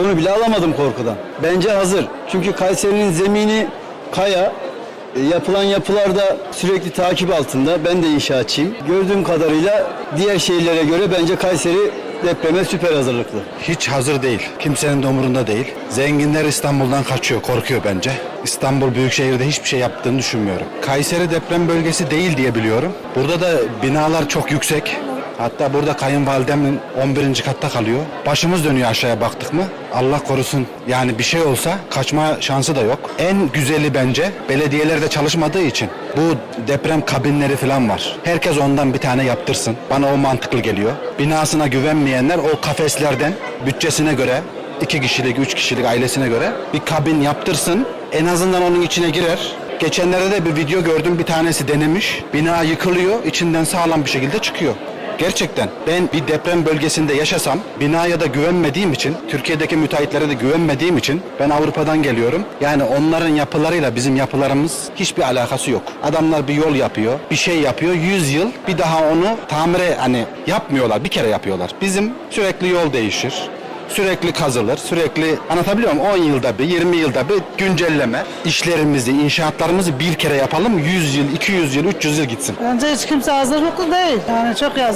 Onu bile alamadım korkudan. Bence hazır. Çünkü Kayseri'nin zemini kaya. E, Yapılan yapılarda sürekli takip altında. Ben de inşaatçıyım. Gördüğüm kadarıyla diğer şehirlere göre bence Kayseri depreme süper hazırlıklı. Hiç hazır değil. Kimsenin de umurunda değil. Zenginler İstanbul'dan kaçıyor, korkuyor bence. İstanbul Büyükşehir'de hiçbir şey yaptığını düşünmüyorum. Kayseri deprem bölgesi değil diye biliyorum. Burada da binalar çok yüksek. Hatta burada kayınvalidemin 11. katta kalıyor. Başımız dönüyor aşağıya baktık mı? Allah korusun. Yani bir şey olsa kaçma şansı da yok. En güzeli bence belediyelerde çalışmadığı için bu deprem kabinleri falan var. Herkes ondan bir tane yaptırsın. Bana o mantıklı geliyor. Binasına güvenmeyenler o kafeslerden bütçesine göre iki kişilik, üç kişilik ailesine göre bir kabin yaptırsın. En azından onun içine girer. Geçenlerde de bir video gördüm bir tanesi denemiş. Bina yıkılıyor, içinden sağlam bir şekilde çıkıyor. Gerçekten ben bir deprem bölgesinde yaşasam binaya da güvenmediğim için, Türkiye'deki müteahhitlere de güvenmediğim için ben Avrupa'dan geliyorum. Yani onların yapılarıyla bizim yapılarımız hiçbir alakası yok. Adamlar bir yol yapıyor, bir şey yapıyor. 100 yıl bir daha onu tamire hani yapmıyorlar. Bir kere yapıyorlar. Bizim sürekli yol değişir. Sürekli kazılır, sürekli anlatabiliyor muyum? 10 yılda bir, 20 yılda bir güncelleme. İşlerimizi, inşaatlarımızı bir kere yapalım, 100 yıl, 200 yıl, 300 yıl gitsin. Bence hiç kimse hazırlıklı değil. Yani çok yazık.